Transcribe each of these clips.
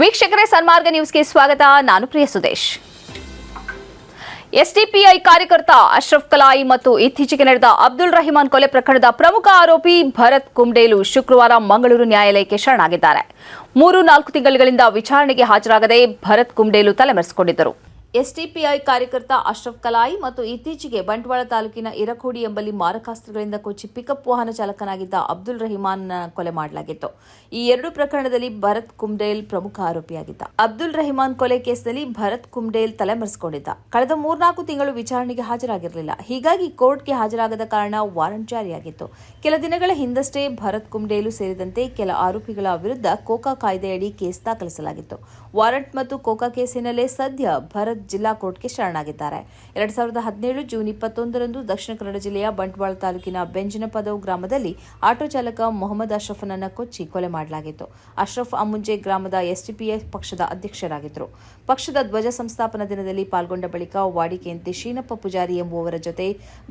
ವೀಕ್ಷಕರೇ, ಸನ್ಮಾರ್ಗ ನ್ಯೂಸ್ಗೆ ಸ್ವಾಗತ. ನಾನು ಪ್ರಿಯ ಸುದೇಶ್. ಎಸ್ಡಿಪಿಐ ಕಾರ್ಯಕರ್ತ ಅಶ್ರಫ್ ಕಲಾಯಿ ಮತ್ತು ಇತ್ತೀಚೆಗೆ ನಡೆದ ಅಬ್ದುಲ್ ರಹಿಮಾನ್ ಕೊಲೆ ಪ್ರಕರಣದ ಪ್ರಮುಖ ಆರೋಪಿ ಭರತ್ ಕುಂಡೇಲು ಶುಕ್ರವಾರ ಮಂಗಳೂರು ನ್ಯಾಯಾಲಯಕ್ಕೆ ಶರಣಾಗಿದ್ದಾರೆ. ಮೂರು ನಾಲ್ಕು ತಿಂಗಳುಗಳಿಂದ ವಿಚಾರಣೆಗೆ ಹಾಜರಾಗದೆ ಭರತ್ ಕುಂಡೇಲು ತಲೆಮರೆಸಿಕೊಂಡಿದ್ದರು. ಎಸ್ಡಿಪಿಐ ಕಾರ್ಯಕರ್ತ ಅಶ್ರಫ್ ಕಲಾಯಿ ಮತ್ತು ಇತ್ತೀಚೆಗೆ ಬಂಟ್ವಾಳ ತಾಲೂಕಿನ ಇರಕೋಡಿ ಎಂಬಲ್ಲಿ ಮಾರಕಾಸ್ತ್ರಗಳಿಂದ ಕೊಚ್ಚಿ ಪಿಕಪ್ ವಾಹನ ಚಾಲಕನಾಗಿದ್ದ ಅಬ್ದುಲ್ ರಹಿಮಾನ್ ಕೊಲೆ ಮಾಡಲಾಗಿತ್ತು. ಈ ಎರಡು ಪ್ರಕರಣದಲ್ಲಿ ಭರತ್ ಕುಮ್ಡೇಲ್ ಪ್ರಮುಖ ಆರೋಪಿಯಾಗಿದ್ದ. ಅಬ್ದುಲ್ ರಹಿಮಾನ್ ಕೊಲೆ ಕೇಸ್ನಲ್ಲಿ ಭರತ್ ಕುಮ್ಡೇಲ್ ತಲೆಮರೆಸಿಕೊಂಡಿದ್ದ. ಕಳೆದ ಮೂರ್ನಾಲ್ಕು ತಿಂಗಳು ವಿಚಾರಣೆಗೆ ಹಾಜರಾಗಿರಲಿಲ್ಲ. ಹೀಗಾಗಿ ಕೋರ್ಟ್ಗೆ ಹಾಜರಾಗದ ಕಾರಣ ವಾರಂಟ್ ಜಾರಿಯಾಗಿತ್ತು. ಕೆಲ ದಿನಗಳ ಹಿಂದಷ್ಟೇ ಭರತ್ ಕುಮ್ಡೇಲು ಸೇರಿದಂತೆ ಕೆಲ ಆರೋಪಿಗಳ ವಿರುದ್ಧ ಕೋಕಾ ಕಾಯ್ದೆಯಡಿ ಕೇಸ್ ದಾಖಲಿಸಲಾಗಿತ್ತು. ವಾರಂಟ್ ಮತ್ತು ಕೋಕಾ ಕೇಸಿನಲ್ಲೇ ಸದ್ಯ ಭರತ್ ಜಿಲ್ಲಾ ಕೋರ್ಟ್ಗೆ ಶರಣಾಗಿದ್ದಾರೆ. ಎರಡ್ ಸಾವಿರದ ಹದಿನೇಳು ಜೂನ್ ಇಪ್ಪತ್ತೊಂದರಂದು ದಕ್ಷಿಣ ಕನ್ನಡ ಜಿಲ್ಲೆಯ ಬಂಟ್ವಾಳ ತಾಲೂಕಿನ ಬೆಂಜಿನಪದವು ಗ್ರಾಮದಲ್ಲಿ ಆಟೋ ಚಾಲಕ ಮೊಹಮ್ಮದ್ ಅಶ್ರಫನನ್ನ ಕೊಚ್ಚಿ ಕೊಲೆ ಮಾಡಲಾಗಿತ್ತು. ಅಶ್ರಫ್ ಅಮುಂಜೆ ಗ್ರಾಮದ ಎಸ್ಟಿಪಿಎ ಪಕ್ಷದ ಅಧ್ಯಕ್ಷರಾಗಿದ್ದರು. ಪಕ್ಷದ ಧ್ವಜ ಸಂಸ್ಥಾಪನಾ ದಿನದಲ್ಲಿ ಪಾಲ್ಗೊಂಡ ಬಳಿಕ ವಾಡಿಕೆಯಂತೆ ಶೀನಪ್ಪ ಪೂಜಾರಿ ಎಂಬುವರ ಜೊತೆ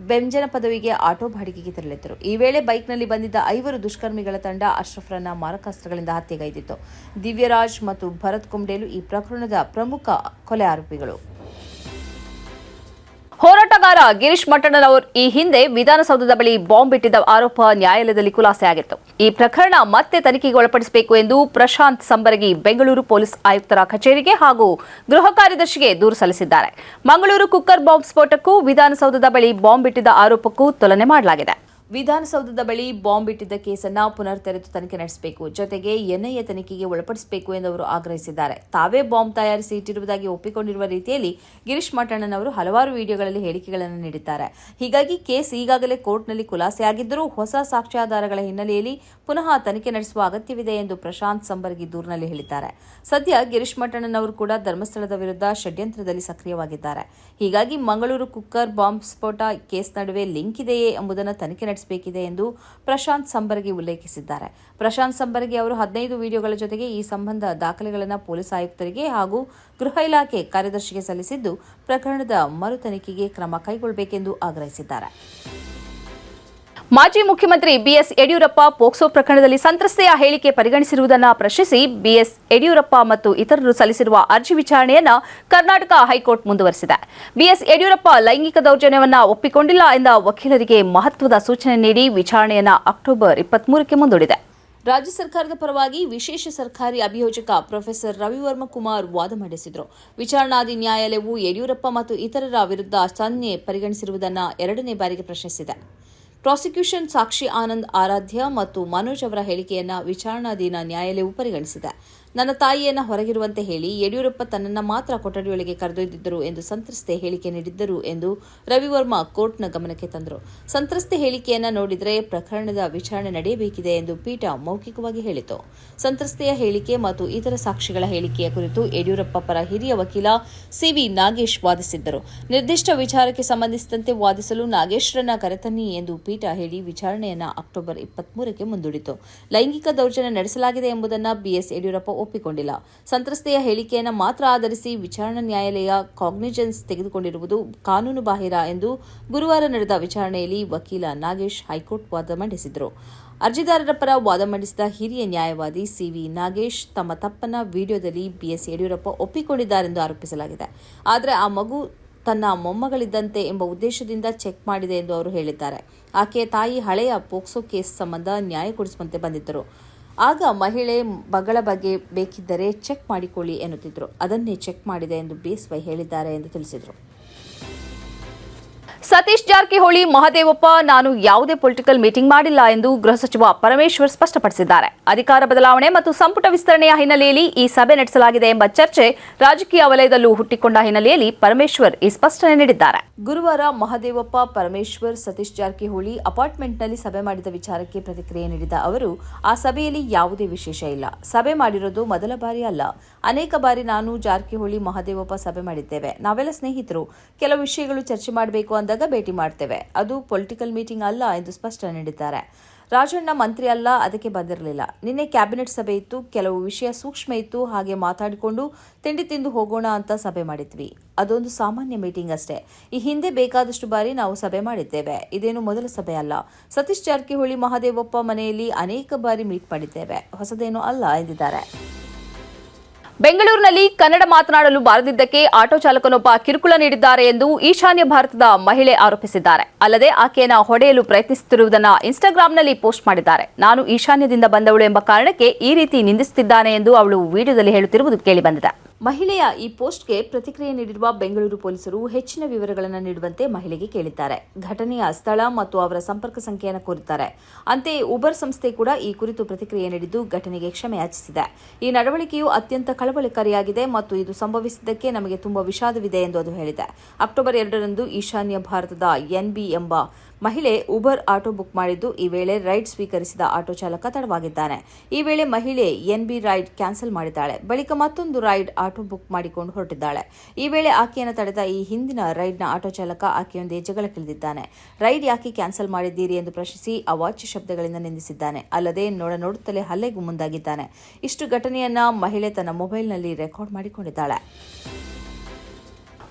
ಬೆಂಜನ ಪದವಿಗೆ ಆಟೋ ಬಾಡಿಗೆಗೆ ತೆರಳಿದ್ದರು. ಈ ವೇಳೆ ಬೈಕ್ನಲ್ಲಿ ಬಂದಿದ್ದ ಐವರು ದುಷ್ಕರ್ಮಿಗಳ ತಂಡ ಅಶ್ರಫ್ರನ್ನ ಮಾರಕಾಸ್ತ್ರಗಳಿಂದ ಹತ್ಯೆಗೈದಿತ್ತು. ದಿವ್ಯರಾಜ್ ಮತ್ತು ಭರತ್ ಕುಂಡೇಲು ಈ ಪ್ರಕರಣದ ಪ್ರಮುಖ ಕೊಲೆ ಆರೋಪಿಗಳು. ಹೋರಾಟಗಾರ ಗಿರೀಶ್ ಮಟ್ಟಣ್ಣನವರು ಈ ಹಿಂದೆ ವಿಧಾನಸೌಧದ ಬಳಿ ಬಾಂಬ್ ಇಟ್ಟಿದ್ದ ಆರೋಪ ನ್ಯಾಯಾಲಯದಲ್ಲಿ ಖುಲಾಸೆಯಾಗಿತ್ತು ಈ ಪ್ರಕರಣ ಮತ್ತೆ ತನಿಖೆಗೆ ಒಳಪಡಿಸಬೇಕು ಎಂದು ಪ್ರಶಾಂತ್ ಸಂಬರಗಿ ಬೆಂಗಳೂರು ಪೊಲೀಸ್ ಆಯುಕ್ತರ ಕಚೇರಿಗೆ ಹಾಗೂ ಗೃಹ ಕಾರ್ಯದರ್ಶಿಗೆ ದೂರು ಸಲ್ಲಿಸಿದ್ದಾರೆ. ಮಂಗಳೂರು ಕುಕ್ಕರ್ ಬಾಂಬ್ ಸ್ಫೋಟಕ್ಕೂ ವಿಧಾನಸೌಧದ ಬಳಿ ಬಾಂಬ್ ಇಟ್ಟಿದ್ದ ಆರೋಪಕ್ಕೂ ತುಲನೆ ಮಾಡಲಾಗಿದೆ. ವಿಧಾನಸೌಧದ ಬಳಿ ಬಾಂಬ್ ಇಟ್ಟಿದ್ದ ಕೇಸನ್ನ ಪುನರ್ ತೆರೆದು ತನಿಖೆ ನಡೆಸಬೇಕು. ಜೊತೆಗೆ ಎನ್ಐಎ ತನಿಖೆಗೆ ಒಳಪಡಿಸಬೇಕು ಎಂದು ಅವರು ಆಗ್ರಹಿಸಿದ್ದಾರೆ. ತಾವೇ ಬಾಂಬ್ ತಯಾರಿಸಿ ಇಟ್ಟಿರುವುದಾಗಿ ಒಪ್ಪಿಕೊಂಡಿರುವ ರೀತಿಯಲ್ಲಿ ಗಿರೀಶ್ ಮಠಣ್ಣನವರು ಹಲವಾರು ವಿಡಿಯೋಗಳಲ್ಲಿ ಹೇಳಿಕೆಗಳನ್ನು ನೀಡಿದ್ದಾರೆ. ಹೀಗಾಗಿ ಕೇಸ್ ಈಗಾಗಲೇ ಕೋರ್ಟ್ನಲ್ಲಿ ಖುಲಾಸೆಯಾಗಿದ್ದರೂ ಹೊಸ ಸಾಕ್ಷ್ಯಾಧಾರಗಳ ಹಿನ್ನೆಲೆಯಲ್ಲಿ ಪುನಃ ತನಿಖೆ ನಡೆಸುವ ಅಗತ್ಯವಿದೆ ಎಂದು ಪ್ರಶಾಂತ್ ಸಂಬರ್ಗಿ ದೂರಿನಲ್ಲಿ ಹೇಳಿದ್ದಾರೆ. ಸದ್ಯ ಗಿರೀಶ್ ಮಠಣ್ಣನವರು ಕೂಡ ಧರ್ಮಸ್ಥಳದ ವಿರುದ್ಧ ಷಡ್ಯಂತ್ರದಲ್ಲಿ ಸಕ್ರಿಯವಾಗಿದ್ದಾರೆ. ಹೀಗಾಗಿ ಮಂಗಳೂರು ಕುಕ್ಕರ್ ಬಾಂಬ್ ಸ್ಫೋಟ ಕೇಸ್ ನಡುವೆ ಲಿಂಕ್ ಇದೆಯೇ ಎಂಬುದನ್ನು ತನಿಖೆ ನಡೆಸಬೇಕಿದೆ ಎಂದು ಪ್ರಶಾಂತ್ ಸಂಬರ್ಗಿ ಉಲ್ಲೇಖಿಸಿದ್ದಾರೆ. ಪ್ರಶಾಂತ್ ಸಂಬರ್ಗಿ ಅವರು ಹದಿನೈದು ವಿಡಿಯೋಗಳ ಜೊತೆಗೆ ಈ ಸಂಬಂಧ ದಾಖಲೆಗಳನ್ನು ಪೊಲೀಸ್ ಆಯುಕ್ತರಿಗೆ ಹಾಗೂ ಗೃಹ ಇಲಾಖೆ ಕಾರ್ಯದರ್ಶಿಗೆ ಸಲ್ಲಿಸಿದ್ದು, ಪ್ರಕರಣದ ಮರು ತನಿಖೆಗೆ ಕ್ರಮ ಕೈಗೊಳ್ಳಬೇಕೆಂದು ಆಗ್ರಹಿಸಿದ್ದಾರೆ. ಮಾಜಿ ಮುಖ್ಯಮಂತ್ರಿ ಬಿಎಸ್ ಯಡಿಯೂರಪ್ಪ ಪೋಕ್ಸೋ ಪ್ರಕರಣದಲ್ಲಿ ಸಂತ್ರಸ್ತೆಯ ಹೇಳಿಕೆ ಪರಿಗಣಿಸಿರುವುದನ್ನು ಪ್ರಶ್ನಿಸಿ ಬಿಎಸ್ ಯಡಿಯೂರಪ್ಪ ಮತ್ತು ಇತರರು ಸಲ್ಲಿಸಿರುವ ಅರ್ಜಿ ವಿಚಾರಣೆಯನ್ನು ಕರ್ನಾಟಕ ಹೈಕೋರ್ಟ್ ಮುಂದುವರೆಸಿದೆ. ಬಿಎಸ್ ಯಡಿಯೂರಪ್ಪ ಲೈಂಗಿಕ ದೌರ್ಜನ್ಯವನ್ನು ಒಪ್ಪಿಕೊಂಡಿಲ್ಲ ಎಂದ ವಕೀಲರಿಗೆ ಮಹತ್ವದ ಸೂಚನೆ ನೀಡಿ ವಿಚಾರಣೆಯನ್ನು ಅಕ್ಟೋಬರ್ ಇಪ್ಪತ್ಮೂರಕ್ಕೆ ಮುಂದೂಡಿದೆ. ರಾಜ್ಯ ಸರ್ಕಾರದ ಪರವಾಗಿ ವಿಶೇಷ ಸರ್ಕಾರಿ ಅಭಿಯೋಜಕ ಪ್ರೊಫೆಸರ್ ರವಿವರ್ಮ ಕುಮಾರ್ ವಾದ ಮಂಡಿಸಿದರು. ವಿಚಾರಣಾಧಿ ನ್ಯಾಯಾಲಯವು ಯಡಿಯೂರಪ್ಪ ಮತ್ತು ಇತರರ ವಿರುದ್ಧ ಸನ್ನೆ ಪರಿಗಣಿಸಿರುವುದನ್ನು ಎರಡನೇ ಬಾರಿಗೆ ಪ್ರಶ್ನಿಸಿದೆ. ಪ್ರಾಸಿಕ್ಯೂಷನ್ ಸಾಕ್ಷಿ ಆನಂದ್ ಆರಾಧ್ಯ ಮತ್ತು ಮನೋಜ್ ಅವರ ಹೇಳಿಕೆಯನ್ನು ವಿಚಾರಣಾಧೀನ ನ್ಯಾಯಾಲಯವು ಪರಿಗಣಿಸಿದೆ. ನನ್ನ ತಾಯಿಯನ್ನ ಹೊರಗಿರುವಂತೆ ಹೇಳಿ ಯಡಿಯೂರಪ್ಪ ತನ್ನನ್ನ ಮಾತ್ರ ಕೊಠಡಿಯೊಳಗೆ ಕರೆದೊಯ್ದಿದ್ದರು ಎಂದು ಸಂತ್ರಸ್ತೆ ಹೇಳಿಕೆ ನೀಡಿದ್ದರು ಎಂದು ರವಿವರ್ಮ ಕೋರ್ಟ್ನ ಗಮನಕ್ಕೆ ತಂದರು. ಸಂತ್ರಸ್ತೆ ಹೇಳಿಕೆಯನ್ನ ನೋಡಿದರೆ ಪ್ರಕರಣದ ವಿಚಾರಣೆ ನಡೆಯಬೇಕಿದೆ ಎಂದು ಪೀಠ ಮೌಖಿಕವಾಗಿ ಹೇಳಿತು. ಸಂತ್ರಸ್ತೆಯ ಹೇಳಿಕೆ ಮತ್ತು ಇತರ ಸಾಕ್ಷಿಗಳ ಹೇಳಿಕೆಯ ಕುರಿತು ಯಡಿಯೂರಪ್ಪ ಪರ ಹಿರಿಯ ವಕೀಲ ಸಿವಿ ನಾಗೇಶ್ ವಾದಿಸಿದ್ದರು. ನಿರ್ದಿಷ್ಟ ವಿಚಾರಕ್ಕೆ ಸಂಬಂಧಿಸಿದಂತೆ ವಾದಿಸಲು ನಾಗೇಶ್ರನ್ನ ಕರೆತನ್ನಿ ಎಂದು ಪೀಠ ಹೇಳಿ ವಿಚಾರಣೆಯನ್ನ ಅಕ್ಟೋಬರ್ ಇಪ್ಪತ್ಮೂರಕ್ಕೆ ಮುಂದೂಡಿತು. ಲೈಂಗಿಕ ದೌರ್ಜನ್ಯ ನಡೆಸಲಾಗಿದೆ ಎಂಬುದನ್ನು ಬಿಎಸ್ ಯಡಿಯೂರಪ್ಪ ಒಪ್ಪಿಕೊಂಡಿಲ್ಲ. ಸಂತ್ರಸ್ತೆಯ ಹೇಳಿಕೆಯನ್ನು ಮಾತ್ರ ಆಧರಿಸಿ ವಿಚಾರಣಾ ನ್ಯಾಯಾಲಯ ಕಾಗ್ನಿಜೆನ್ಸ್ ತೆಗೆದುಕೊಂಡಿರುವುದು ಕಾನೂನು ಬಾಹಿರ ಎಂದು ಗುರುವಾರ ನಡೆದ ವಿಚಾರಣೆಯಲ್ಲಿ ವಕೀಲ ನಾಗೇಶ್ ಹೈಕೋರ್ಟ್ ವಾದ ಮಂಡಿಸಿದರು. ಅರ್ಜಿದಾರರ ಪರ ವಾದ ಮಂಡಿಸಿದ ಹಿರಿಯ ನ್ಯಾಯವಾದಿ ಸಿವಿ ನಾಗೇಶ್ ತಮ್ಮ ತಪ್ಪನ್ನ ವಿಡಿಯೋದಲ್ಲಿ ಬಿಎಸ್ ಯಡಿಯೂರಪ್ಪ ಒಪ್ಪಿಕೊಂಡಿದ್ದಾರೆಂದು ಆರೋಪಿಸಲಾಗಿದೆ. ಆದರೆ ಆ ಮಗು ತನ್ನ ಮೊಮ್ಮಗಳಿದ್ದಂತೆ ಎಂಬ ಉದ್ದೇಶದಿಂದ ಚೆಕ್ ಮಾಡಿದೆ ಎಂದು ಅವರು ಹೇಳಿದ್ದಾರೆ. ಆಕೆಯ ತಾಯಿ ಹಳೆಯ ಪೋಕ್ಸೋ ಕೇಸ್ ಸಂಬಂಧ ನ್ಯಾಯ ಕೊಡಿಸುವಂತೆ ಬಂದಿದ್ದರು. ಆಗ ಮಹಿಳೆ ಮಗಳ ಬಗ್ಗೆ ಬೇಕಿದ್ದರೆ ಚೆಕ್ ಮಾಡಿಕೊಳ್ಳಿ ಎನ್ನುತ್ತಿದ್ದರು ಅದನ್ನೇ ಚೆಕ್ ಮಾಡಿದೆ ಎಂದು ಬಿಎಸ್ವೈ ಹೇಳಿದ್ದಾರೆ ಎಂದು ತಿಳಿಸಿದರು. ಸತೀಶ್ ಜಾರಕಿಹೊಳಿ, ಮಹದೇವಪ್ಪ, ನಾನು ಯಾವುದೇ ಪೊಲಿಟಿಕಲ್ ಮೀಟಿಂಗ್ ಮಾಡಿಲ್ಲ ಎಂದು ಗೃಹ ಸಚಿವ ಪರಮೇಶ್ವರ್ ಸ್ಪಷ್ಟಪಡಿಸಿದ್ದಾರೆ. ಅಧಿಕಾರ ಬದಲಾವಣೆ ಮತ್ತು ಸಂಪುಟ ವಿಸ್ತರಣೆಯ ಹಿನ್ನೆಲೆಯಲ್ಲಿ ಈ ಸಭೆ ನಡೆಸಲಾಗಿದೆ ಎಂಬ ಚರ್ಚೆ ರಾಜಕೀಯ ವಲಯದಲ್ಲೂ ಹುಟ್ಟಿಕೊಂಡ ಹಿನ್ನೆಲೆಯಲ್ಲಿ ಪರಮೇಶ್ವರ್ ಈ ಸ್ಪಷ್ಟನೆ ನೀಡಿದ್ದಾರೆ. ಗುರುವಾರ ಮಹದೇವಪ್ಪ, ಪರಮೇಶ್ವರ್, ಸತೀಶ್ ಜಾರಕಿಹೊಳಿ ಅಪಾರ್ಟ್ಮೆಂಟ್ನಲ್ಲಿ ಸಭೆ ಮಾಡಿದ ವಿಚಾರಕ್ಕೆ ಪ್ರತಿಕ್ರಿಯೆ ನೀಡಿದ ಅವರು, ಆ ಸಭೆಯಲ್ಲಿ ಯಾವುದೇ ವಿಶೇಷ ಇಲ್ಲ. ಸಭೆ ಮಾಡಿರೋದು ಮೊದಲ ಬಾರಿ ಅಲ್ಲ. ಅನೇಕ ಬಾರಿ ನಾನು ಜಾರಕಿಹೊಳಿ, ಮಹದೇವಪ್ಪ ಸಭೆ ಮಾಡಿದ್ದೇವೆ. ನಾವೆಲ್ಲ ಸ್ನೇಹಿತರು. ಕೆಲವು ವಿಷಯಗಳು ಚರ್ಚೆ ಮಾಡಬೇಕು ಅಂದಾಗ ಭೇಟಿ ಮಾಡ್ತೇವೆ. ಅದು ಪೊಲಿಟಿಕಲ್ ಮೀಟಿಂಗ್ ಅಲ್ಲ ಎಂದು ಸ್ಪಷ್ಟನೆ ನೀಡಿದ್ದಾರೆ. ರಾಜಣ್ಣ ಮಂತ್ರಿ ಅಲ್ಲ, ಅದಕ್ಕೆ ಬಂದಿರಲಿಲ್ಲ. ನಿನ್ನೆ ಕ್ಯಾಬಿನೆಟ್ ಸಭೆ ಇತ್ತು. ಕೆಲವು ವಿಷಯ ಸೂಕ್ಷ್ಮ ಇತ್ತು. ಹಾಗೆ ಮಾತಾಡಿಕೊಂಡು ತಿಂಡಿ ತಿಂದು ಹೋಗೋಣ ಅಂತ ಸಭೆ ಮಾಡಿದ್ವಿ. ಅದೊಂದು ಸಾಮಾನ್ಯ ಮೀಟಿಂಗ್ ಅಷ್ಟೇ. ಈ ಹಿಂದೆ ಬೇಕಾದಷ್ಟು ಬಾರಿ ನಾವು ಸಭೆ ಮಾಡಿದ್ದೇವೆ. ಇದೇನು ಮೊದಲ ಸಭೆ ಅಲ್ಲ. ಸತೀಶ್ ಜಾರಕಿಹೊಳಿ ಮಹಾದೇವಪ್ಪ ಮನೆಯಲ್ಲಿ ಅನೇಕ ಬಾರಿ ಮೀಟ್ ಮಾಡಿದ್ದೇವೆ. ಹೊಸದೇನು ಅಲ್ಲ ಎಂದಿದ್ದಾರೆ. ಬೆಂಗಳೂರಿನಲ್ಲಿ ಕನ್ನಡ ಮಾತನಾಡಲು ಬಾರದಿದ್ದಕ್ಕೆ ಆಟೋ ಚಾಲಕನೊಬ್ಬ ಕಿರುಕುಳ ನೀಡಿದ್ದಾರೆ ಎಂದು ಈಶಾನ್ಯ ಭಾರತದ ಮಹಿಳೆ ಆರೋಪಿಸಿದ್ದಾರೆ. ಅಲ್ಲದೆ ಆಕೆಯನ್ನ ಹೊಡೆಯಲು ಪ್ರಯತ್ನಿಸುತ್ತಿರುವುದನ್ನು ಇನ್ಸ್ಟಾಗ್ರಾಂನಲ್ಲಿ ಪೋಸ್ಟ್ ಮಾಡಿದ್ದಾರೆ. ನಾನು ಈಶಾನ್ಯದಿಂದ ಬಂದವಳು ಎಂಬ ಕಾರಣಕ್ಕೆ ಈ ರೀತಿ ನಿಂದಿಸುತ್ತಿದ್ದಾನೆ ಎಂದು ಅವಳು ವಿಡಿಯೋದಲ್ಲಿ ಹೇಳುತ್ತಿರುವುದು ಕೇಳಿಬಂದಿದೆ. ಮಹಿಳೆಯ ಈ ಪೋಸ್ಟ್ಗೆ ಪ್ರತಿಕ್ರಿಯೆ ನೀಡಿರುವ ಬೆಂಗಳೂರು ಪೊಲೀಸರು ಹೆಚ್ಚಿನ ವಿವರಗಳನ್ನು ನೀಡುವಂತೆ ಮಹಿಳೆಗೆ ಕೇಳಿದ್ದಾರೆ. ಘಟನೆಯ ಸ್ಥಳ ಮತ್ತು ಅವರ ಸಂಪರ್ಕ ಸಂಖ್ಯೆಯನ್ನು ಕೋರಿದ್ದಾರೆ. ಅಂತೆಯೇ ಉಬರ್ ಸಂಸ್ಥೆ ಕೂಡ ಈ ಕುರಿತು ಪ್ರತಿಕ್ರಿಯೆ ನೀಡಿದ್ದು ಘಟನೆಗೆ ಕ್ಷಮೆಯಾಚಿಸಿದೆ ಈ ನಡವಳಿಕೆಯು ಅತ್ಯಂತ ಕಳವಳಕಾರಿಯಾಗಿದೆ ಮತ್ತು ಇದು ಸಂಭವಿಸಿದ್ದಕ್ಕೆ ನಮಗೆ ತುಂಬಾ ವಿಷಾದವಿದೆ ಎಂದು ಅದು ಹೇಳಿದೆ. ಅಕ್ಟೋಬರ್ ಎರಡರಂದು ಈಶಾನ್ಯ ಭಾರತದ ಎನ್ಬಿ ಎಂಬ ಮಹಿಳೆ ಉಬರ್ ಆಟೋ ಬುಕ್ ಮಾಡಿದ್ದು. ಈ ವೇಳೆ ರೈಡ್ ಸ್ವೀಕರಿಸಿದ ಆಟೋ ಚಾಲಕ ತಡವಾಗಿದ್ದಾನೆ. ಈ ವೇಳೆ ಮಹಿಳೆ ಎನ್ಬಿ ರೈಡ್ ಕ್ಯಾನ್ಸಲ್ ಮಾಡಿದ್ದಾಳೆ. ಬಳಿಕ ಮತ್ತೊಂದು ರೈಡ್ ಆಟೋ ಬುಕ್ ಮಾಡಿಕೊಂಡು ಹೊರಟಿದ್ದಾಳೆ. ಈ ವೇಳೆ ಆಕೆಯನ್ನು ತಡೆದ ಈ ಹಿಂದಿನ ರೈಡ್ನ ಆಟೋ ಚಾಲಕ ಆಕೆಯೊಂದಿಗೆ ಜಗಳಕ್ಕಿಳಿದಿದ್ದಾನೆ. ರೈಡ್ ಯಾಕೆ ಕ್ಯಾನ್ಸಲ್ ಮಾಡಿದ್ದೀರಿ ಎಂದು ಪ್ರಶ್ನಿಸಿ ಅವಾಚ್ಯ ಶಬ್ದಗಳಿಂದ ನಿಂದಿಸಿದ್ದಾನೆ. ಅಲ್ಲದೆ ನೋಡ ನೋಡುತ್ತಲೇ ಹಲ್ಲೆಗೂ ಮುಂದಾಗಿದ್ದಾನೆ. ಇಷ್ಟು ಘಟನೆಯನ್ನ ಮಹಿಳೆ ತನ್ನ ಮೊಬೈಲ್ನಲ್ಲಿ ರೆಕಾರ್ಡ್ ಮಾಡಿಕೊಂಡಿದ್ದಾಳೆ.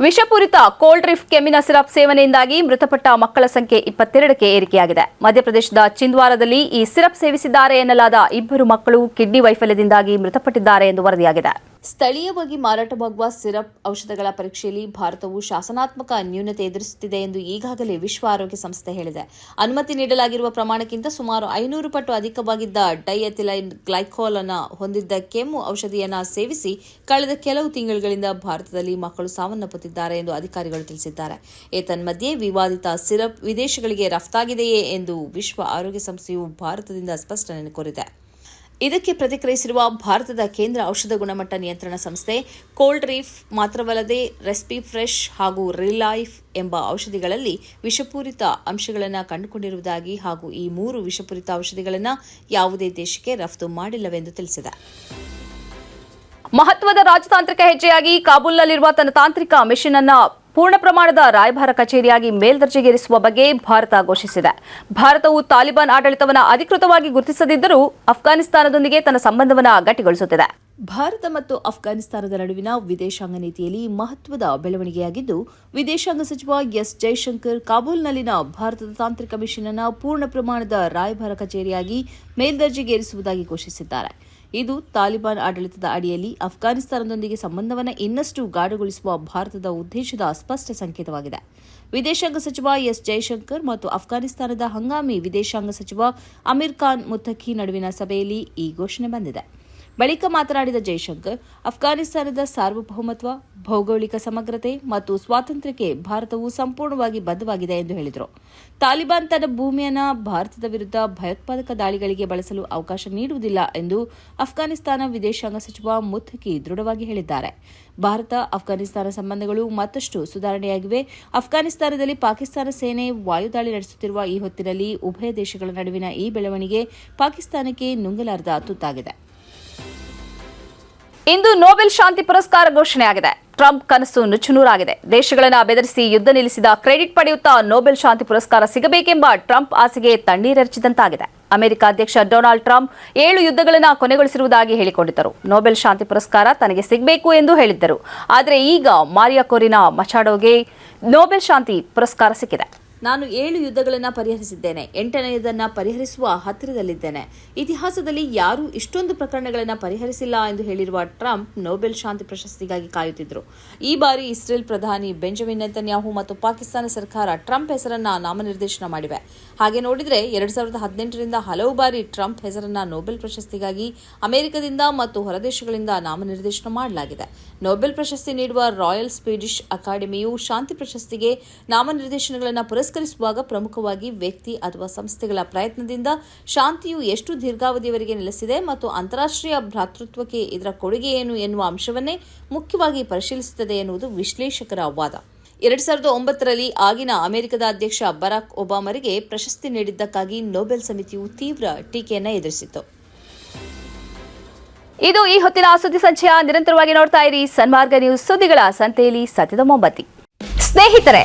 ವಿಷಪೂರಿತ ಕೋಲ್ಡ್ ರಿಫ್ ಕೆಮ್ಮಿನ ಸಿರಪ್ ಸೇವನೆಯಿಂದಾಗಿ ಮೃತಪಟ್ಟ ಮಕ್ಕಳ ಸಂಖ್ಯೆ ಇಪ್ಪತ್ತೆರಡಕ್ಕೆ ಏರಿಕೆಯಾಗಿದೆ. ಮಧ್ಯಪ್ರದೇಶದ ಚಿಂದ್ವಾರದಲ್ಲಿ ಈ ಸಿರಪ್ ಸೇವಿಸಿದ್ದಾರೆ ಎನ್ನಲಾದ ಇಬ್ಬರು ಮಕ್ಕಳು ಕಿಡ್ನಿ ವೈಫಲ್ಯದಿಂದಾಗಿ ಮೃತಪಟ್ಟಿದ್ದಾರೆ ಎಂದು ವರದಿಯಾಗಿದೆ. ಸ್ಥಳೀಯವಾಗಿ ಮಾರಾಟವಾಗುವ ಸಿರಪ್ ಔಷಧಗಳ ಪರೀಕ್ಷೆಯಲ್ಲಿ ಭಾರತವು ಶಾಸನಾತ್ಮಕ ನ್ಯೂನತೆ ಎದುರಿಸುತ್ತಿದೆ ಎಂದು ಈಗಾಗಲೇ ವಿಶ್ವ ಆರೋಗ್ಯ ಸಂಸ್ಥೆ ಹೇಳಿದೆ. ಅನುಮತಿ ನೀಡಲಾಗಿರುವ ಪ್ರಮಾಣಕ್ಕಿಂತ ಸುಮಾರು ಐನೂರು ಪಟ್ಟು ಅಧಿಕವಾಗಿದ್ದ ಡೈಎಥಿಲೈನ್ ಗ್ಲೈಕೋಲ್ ಅನ್ನು ಹೊಂದಿದ್ದ ಕೆಮ್ಮು ಔಷಧಿಯನ್ನು ಸೇವಿಸಿ ಕಳೆದ ಕೆಲವು ತಿಂಗಳುಗಳಿಂದ ಭಾರತದಲ್ಲಿ ಮಕ್ಕಳು ಸಾವನ್ನಪ್ಪುತ್ತಿದ್ದಾರೆ ಎಂದು ಅಧಿಕಾರಿಗಳು ತಿಳಿಸಿದ್ದಾರೆ. ಏತನ್ಮಧ್ಯೆ ವಿವಾದಿತ ಸಿರಪ್ ವಿದೇಶಗಳಿಗೆ ರಫ್ತಾಗಿದೆಯೇ ಎಂದು ವಿಶ್ವ ಆರೋಗ್ಯ ಸಂಸ್ಥೆಯು ಭಾರತದಿಂದ ಸ್ಪಷ್ಟನೆ ಕೋರಿದೆ. ಇದಕ್ಕೆ ಪ್ರತಿಕ್ರಿಯಿಸಿರುವ ಭಾರತದ ಕೇಂದ್ರ ಔಷಧ ಗುಣಮಟ್ಟ ನಿಯಂತ್ರಣ ಸಂಸ್ಥೆ, ಕೋಲ್ಡ್ ರೀಫ್ ಮಾತ್ರವಲ್ಲದೆ ರೆಸ್ಪಿ ಫ್ರೆಶ್ ಹಾಗೂ ರಿಲೈಫ್ ಎಂಬ ಔಷಧಿಗಳಲ್ಲಿ ವಿಷಪೂರಿತ ಅಂಶಗಳನ್ನು ಕಂಡುಕೊಂಡಿರುವುದಾಗಿ ಹಾಗೂ ಈ ಮೂರು ವಿಷಪೂರಿತ ಔಷಧಿಗಳನ್ನು ಯಾವುದೇ ದೇಶಕ್ಕೆ ರಫ್ತು ಮಾಡಿಲ್ಲವೆಂದು ತಿಳಿಸಿದೆ. ಮಹತ್ವದ ರಾಜತಾಂತ್ರಿಕ ಹೆಜ್ಜೆಯಾಗಿ ಕಾಬೂಲ್ನಲ್ಲಿರುವ ತನ್ನ ತಾಂತ್ರಿಕ ಮಿಷನ್ ಅನ್ನ ಪೂರ್ಣ ಪ್ರಮಾಣದ ರಾಯಭಾರ ಕಚೇರಿಯಾಗಿ ಮೇಲ್ದರ್ಜೆಗೇರಿಸುವ ಬಗ್ಗೆ ಭಾರತ ಘೋಷಿಸಿದೆ. ಭಾರತವು ತಾಲಿಬಾನ್ ಆಡಳಿತವನ್ನು ಅಧಿಕೃತವಾಗಿ ಗುರುತಿಸದಿದ್ದರೂ ಅಫ್ಘಾನಿಸ್ತಾನದೊಂದಿಗೆ ತನ್ನ ಸಂಬಂಧವನ್ನು ಗಟ್ಟಿಗೊಳಿಸುತ್ತಿದೆ. ಭಾರತ ಮತ್ತು ಅಫ್ಘಾನಿಸ್ತಾನದ ನಡುವಿನ ವಿದೇಶಾಂಗ ನೀತಿಯಲ್ಲಿ ಮಹತ್ವದ ಬೆಳವಣಿಗೆಯಾಗಿದ್ದು, ವಿದೇಶಾಂಗ ಸಚಿವ ಎಸ್ ಜೈಶಂಕರ್ ಕಾಬೂಲ್ನಲ್ಲಿನ ಭಾರತದ ತಾಂತ್ರಿಕ ಮಿಷನ್ ಅನ್ನು ಪೂರ್ಣ ಪ್ರಮಾಣದ ರಾಯಭಾರ ಕಚೇರಿಯಾಗಿ ಮೇಲ್ದರ್ಜೆಗೇರಿಸುವುದಾಗಿ ಘೋಷಿಸಿದ್ದಾರೆ. ಇದು ತಾಲಿಬಾನ್ ಆಡಳಿತದ ಅಡಿಯಲ್ಲಿ ಅಫ್ಘಾನಿಸ್ತಾನದೊಂದಿಗೆ ಸಂಬಂಧವನ್ನು ಇನ್ನಷ್ಟು ಗಾಢಗೊಳಿಸುವ ಭಾರತದ ಉದ್ದೇಶದ ಸ್ಪಷ್ಟ ಸಂಕೇತವಾಗಿದೆ. ವಿದೇಶಾಂಗ ಸಚಿವ ಎಸ್ ಜೈಶಂಕರ್ ಮತ್ತು ಅಫ್ಘಾನಿಸ್ತಾನದ ಹಂಗಾಮಿ ವಿದೇಶಾಂಗ ಸಚಿವ ಅಮೀರ್ ಖಾನ್ ಮುತ್ತಖಿ ನಡುವಿನ ಸಭೆಯಲ್ಲಿ ಈ ಘೋಷಣೆ ಬಂದಿದೆ. ಬಳಿಕ ಮಾತನಾಡಿದ ಜೈಶಂಕರ್, ಅಫ್ಘಾನಿಸ್ತಾನದ ಸಾರ್ವಭೌಮತ್ವ, ಭೌಗೋಳಿಕ ಸಮಗ್ರತೆ ಮತ್ತು ಸ್ವಾತಂತ್ರ್ಯಕ್ಕೆ ಭಾರತವು ಸಂಪೂರ್ಣವಾಗಿ ಬದ್ಧವಾಗಿದೆ ಎಂದು ಹೇಳಿದರು. ತಾಲಿಬಾನ್ ತನ್ನ ಭೂಮಿಯನ್ನು ಭಾರತದ ವಿರುದ್ಧ ಭಯೋತ್ಪಾದಕ ದಾಳಿಗಳಿಗೆ ಬಳಸಲು ಅವಕಾಶ ನೀಡುವುದಿಲ್ಲ ಎಂದು ಅಫ್ಘಾನಿಸ್ತಾನ ವಿದೇಶಾಂಗ ಸಚಿವ ಮುತ್ತಕಿ ದೃಢವಾಗಿ ಹೇಳಿದ್ದಾರೆ. ಭಾರತ, ಅಫ್ಘಾನಿಸ್ತಾನ ಸಂಬಂಧಗಳು ಮತ್ತಷ್ಟು ಸುಧಾರಣೆಯಾಗಿವೆ. ಅಫ್ಘಾನಿಸ್ತಾನದಲ್ಲಿ ಪಾಕಿಸ್ತಾನ ಸೇನೆ ವಾಯುದಾಳಿ ನಡೆಸುತ್ತಿರುವ ಈ ಹೊತ್ತಿನಲ್ಲಿ ಉಭಯ ದೇಶಗಳ ನಡುವಿನ ಈ ಬೆಳವಣಿಗೆ ಪಾಕಿಸ್ತಾನಕ್ಕೆ ನುಂಗಲಾರದ ತುತ್ತಾಗಿದೆ. ಇಂದು ನೊಬೆಲ್ ಶಾಂತಿ ಪುರಸ್ಕಾರ ಘೋಷಣೆಯಾಗಿದೆ. ಟ್ರಂಪ್ ಕನಸು ನುಚ್ಚುನೂರಾಗಿದೆ. ದೇಶಗಳನ್ನು ಬೆದರಿಸಿ ಯುದ್ಧ ನಿಲ್ಲಿಸಿದ ಕ್ರೆಡಿಟ್ ಪಡೆಯುತ್ತಾ ನೋಬೆಲ್ ಶಾಂತಿ ಪುರಸ್ಕಾರ ಸಿಗಬೇಕೆಂಬ ಟ್ರಂಪ್ ಆಸೆಗೆ ತಣ್ಣೀರೆರಚಿದಂತಾಗಿದೆ. ಅಮೆರಿಕ ಅಧ್ಯಕ್ಷ ಡೊನಾಲ್ಡ್ ಟ್ರಂಪ್ ಏಳು ಯುದ್ಧಗಳನ್ನು ಕೊನೆಗೊಳಿಸಿರುವುದಾಗಿ ಹೇಳಿಕೊಂಡಿದ್ದರು. ನೋಬೆಲ್ ಶಾಂತಿ ಪುರಸ್ಕಾರ ತನಗೆ ಸಿಗಬೇಕು ಎಂದು ಹೇಳಿದ್ದರು. ಆದರೆ ಈಗ ಮಾರಿಯಾಕೋರಿನ ಮಚಾಡೋಗೆ ನೊಬೆಲ್ ಶಾಂತಿ ಪುರಸ್ಕಾರ ಸಿಕ್ಕಿದೆ. ನಾನು ಏಳು ಯುದ್ಧಗಳನ್ನು ಪರಿಹರಿಸಿದ್ದೇನೆ, ಎಂಟನೆಯದನ್ನು ಪರಿಹರಿಸುವ ಹತ್ತಿರದಲ್ಲಿದ್ದೇನೆ. ಇತಿಹಾಸದಲ್ಲಿ ಯಾರೂ ಇಷ್ಟೊಂದು ಪ್ರಕರಣಗಳನ್ನು ಪರಿಹರಿಸಿಲ್ಲ ಎಂದು ಹೇಳಿರುವ ಟ್ರಂಪ್ ನೊಬೆಲ್ ಶಾಂತಿ ಪ್ರಶಸ್ತಿಗಾಗಿ ಕಾಯುತ್ತಿದ್ದರು ಈ ಬಾರಿ ಇಸ್ರೇಲ್ ಪ್ರಧಾನಿ ಬೆಂಜಮಿನ್ ನೆತನ್ಯಾಹು ಮತ್ತು ಪಾಕಿಸ್ತಾನ ಸರ್ಕಾರ ಟ್ರಂಪ್ ಹೆಸರನ್ನ ನಾಮನಿರ್ದೇಶನ ಮಾಡಿವೆ. ಹಾಗೆ ನೋಡಿದರೆ ಎರಡು ಸಾವಿರದ ಹದಿನೆಂಟರಿಂದ ಹಲವು ಬಾರಿ ಟ್ರಂಪ್ ಹೆಸರನ್ನ ನೊಬೆಲ್ ಪ್ರಶಸ್ತಿಗಾಗಿ ಅಮೆರಿಕದಿಂದ ಮತ್ತು ಹೊರದೇಶಗಳಿಂದ ನಾಮನಿರ್ದೇಶನ ಮಾಡಲಾಗಿದೆ. ನೋಬೆಲ್ ಪ್ರಶಸ್ತಿ ನೀಡುವ ರಾಯಲ್ ಸ್ವೀಡಿಷ್ ಅಕಾಡೆಮಿಯು ಶಾಂತಿ ಪ್ರಶಸ್ತಿಗೆ ನಾಮನಿರ್ದೇಶನಗಳನ್ನು ಪುರಸ್ಕರಿಸುವಾಗ ಪ್ರಮುಖವಾಗಿ ವ್ಯಕ್ತಿ ಅಥವಾ ಸಂಸ್ಥೆಗಳ ಪ್ರಯತ್ನದಿಂದ ಶಾಂತಿಯು ಎಷ್ಟು ದೀರ್ಘಾವಧಿಯವರೆಗೆ ನೆಲೆಸಿದೆ ಮತ್ತು ಅಂತಾರಾಷ್ಟ್ರೀಯ ಭ್ರಾತೃತ್ವಕ್ಕೆ ಇದರ ಕೊಡುಗೆ ಏನು ಎನ್ನುವ ಅಂಶವನ್ನೇ ಮುಖ್ಯವಾಗಿ ಪರಿಶೀಲಿಸುತ್ತದೆ ಎನ್ನುವುದು ವಿಶ್ಲೇಷಕರ ವಾದ. ಎರಡ್ ಸಾವಿರದ ಒಂಬತ್ತರಲ್ಲಿ ಆಗಿನ ಅಮೆರಿಕದ ಅಧ್ಯಕ್ಷ ಬರಾಕ್ ಒಬಾಮರಿಗೆ ಪ್ರಶಸ್ತಿ ನೀಡಿದ್ದಕ್ಕಾಗಿ ನೊಬೆಲ್ ಸಮಿತಿಯು ತೀವ್ರ ಟೀಕೆಯನ್ನು ಎದುರಿಸಿತು ಇದು ಈ ಹೊತ್ತಿನ ಸುದ್ದಿ ಸಂಚಯ. ನಿರಂತರವಾಗಿ ನೋಡ್ತಾ ಇರಿ ಸನ್ಮಾರ್ಗ ನ್ಯೂಸ್ ಸುದ್ದಿಗಳ ಸಂತೆಯಲ್ಲಿ ಸತ್ಯದ ಮೊಂಬತ್ತಿ. ಸ್ನೇಹಿತರೆ